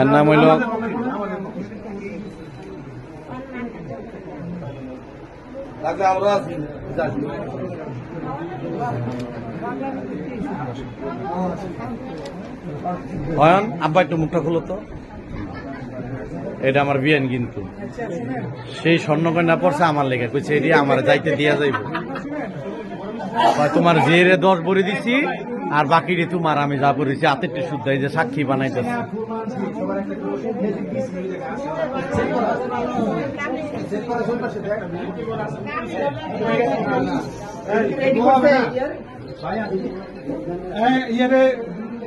এর নাম হইল অয়ন আব্বা একটু মুখটা খুলো তো। এটা আমার বিয়ান কিন্তু। সেই স্বর্ণকন্যা পড়ছে আমার লেগে। কইছে এটি আমার যাইতে দিয়া যাইব। তোমার জেরে দশ ভরে দিছি। আর বাকি রে তোমার আমি যা করেছি হাতের শুদ্ধ এই যে সাক্ষী বানাইতেছে। ইয়ারে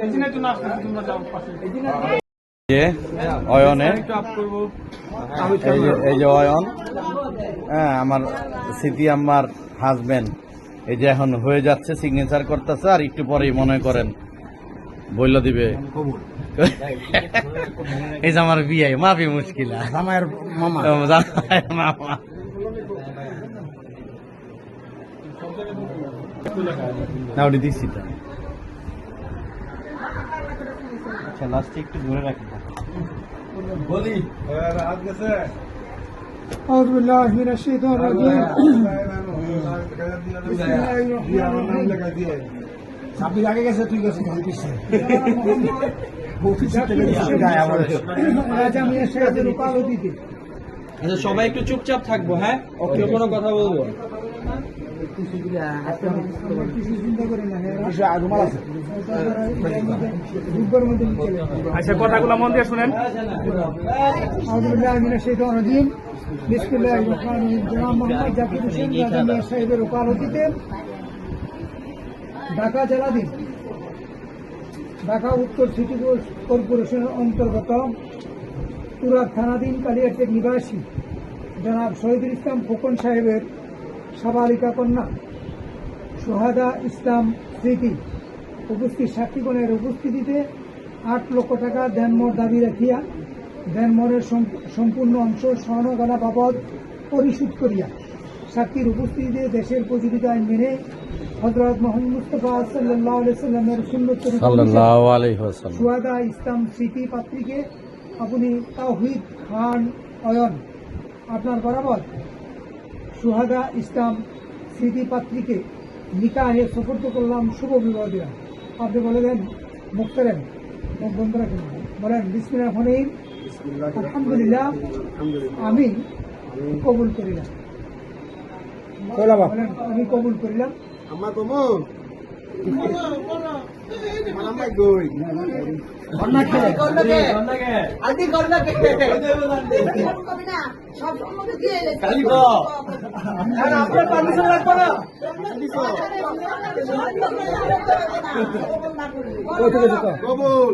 এই জন্য তো নাচ তোমরা যাও পাশে যে অয়নে একটু আপ করব এই যে এই যে অয়ন হ্যাঁ আমার স্মৃতি আমার হাজবেন্ড এই যে এখন হয়ে যাচ্ছে সিগনেচার করতেছে আর একটু পরেই মনে করেন বইল দিবে এই যে আমার বিয়ে মাফি মুশকিল আমার মামা মামা না ওটি দিচ্ছি তো আচ্ছা লাস্টে একটু ধরে রাখি বলি হাত গেছে أعوذ بالله من الشيطان الرجيم ছাব্বিশ আগে গেছে তুই গেছিস আচ্ছা সবাই একটু চুপচাপ থাকব হ্যাঁ? কেউ কোনো কথা বলব আচ্ছা কথাগুলো মন দিয়ে শুনেন। ঢাকা জেলাধীন, ঢাকা উত্তর সিটি কর্পোরেশনের অন্তর্গত তুরার থানাধীন কালিয়াটের নিবাসী জনাব শহীদুল ইসলাম ফুকন সাহেবের সাবালিকা কন্যা সোহাদা ইসলাম স্মৃতি উপস্থিত সাক্ষীগণের উপস্থিতিতে আট লক্ষ টাকা দেনমোর দাবি রাখিয়া সম- সম্পূর্ণ অংশ স্বর্ণগণা বাবদ পরিশোধ করিয়া সাক্ষীর উপস্থিতিতে দেশের প্রচলিত আইন মেনে হজরত মোহাম্মদ মুস্তফা সাল্লাহ সাল্লামের সুয়াদা ইসলাম স্মৃতি পাত্রীকে আপনি তাওহিদ খান অয়ন আপনার বরাবর সুহাদা ইসলাম স্মৃতি পাত্রীকে নিকাহে সফর্দ করলাম শুভ বিবাহ দিলাম। আপনি বলে দেন মুখ করেন মুখ বন্ধ রাখেন বলেন বিসমিল্লাহ ফনির আলহামদুলিল্লাহ আমি কবুল করিলাম। আমি কবুল করিলাম। আমার না? কবুল।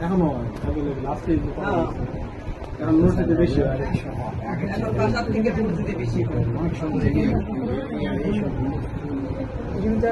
এখনও লাস্টে কারণ মসজিদে বেশি হয়। এখানে যা